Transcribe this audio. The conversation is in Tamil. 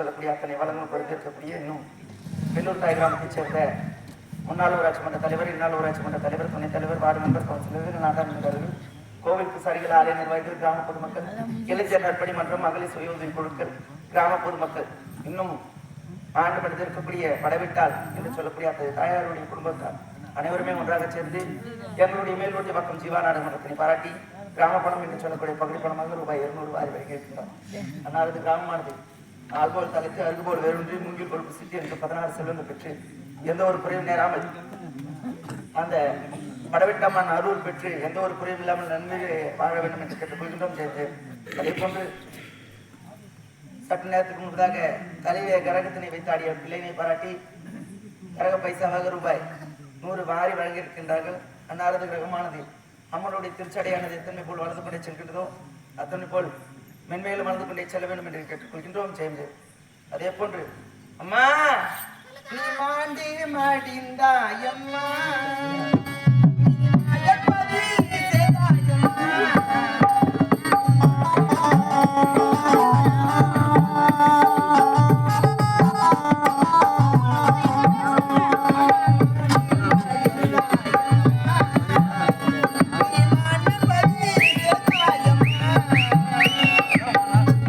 சொல்லக்கூடிய அத்தனை வளங்களும் பொறுத்திருக்கக்கூடிய இன்னும் வெள்ளூர் தாய் கிராமத்தைச் சேர்ந்த முன்னாள் ஊராட்சி மன்ற தலைவர் இந்நாள் ஊராட்சி மன்ற தலைவர் துணைத் தலைவர் வார்டு மெம்பர் கவுன்சிலர் நாடாளுமன்றர்கள் கோவில் பூசாரிகள் ஆலய நிர்வாகிகள் கிராம பொதுமக்கள் இளைஞர் நற்பணி மன்றம் மகளிர் சுய உதவி குழுக்கள் கிராம பொதுமக்கள் இன்னும் ஆண்டு மனிதர் இருக்கக்கூடிய படவிட்டால் என்று சொல்லக்கூடிய அந்த தாயாருடைய குடும்பத்தால் அனைவருமே ஒன்றாக சேர்ந்து எங்களுடைய மேல்நோட்டி பக்கம் ஜீவா நாடகமன்றத்தினை பாராட்டி கிராம பணம் என்று சொல்லக்கூடிய பகுதி பணமாக ரூபாய் இருநூறு வாரி வழங்கியிருக்கின்றோம் அன்னாரது கிராமமானது. ஆல்போல் தலைத்து அருகுபோல் வேறொன்றி மூங்கில் பொறுப்பு சிட்டி என்று பதினாறு செல்வங்கள் பெற்று எந்த ஒரு குறையும் நேராமல் அந்த படவிட்டம்மன் அருள் பெற்று எந்த ஒரு குறையும் இல்லாமல் நன்மை வாழ வேண்டும் என்று கேட்டுக்கொள்கின்றோம் சேர்த்து அதே போன்று சற்று நேரத்துக்கு முன்பதாக தலையிலே கரகத்தினை வைத்தாடிய பிள்ளையினை பாராட்டி கரக பைசாவாக ரூபாய் நூறு வாரி வழங்கியிருக்கின்றார்கள். அன்னாரது கிரகமானது அம்மனுடைய திருச்சடையானது எத்தனை போல் வளர்ந்து கொண்டே செல்கின்றதோ அத்தனை போல் மென்மேலும் வளர்ந்து கொண்டே செல்ல வேண்டும் என்று கேட்டுக்கொள்கின்றோம் ஜெயந்து அதே போன்று அம்மா நீ மாண்டி மாடிந்தாயம்மா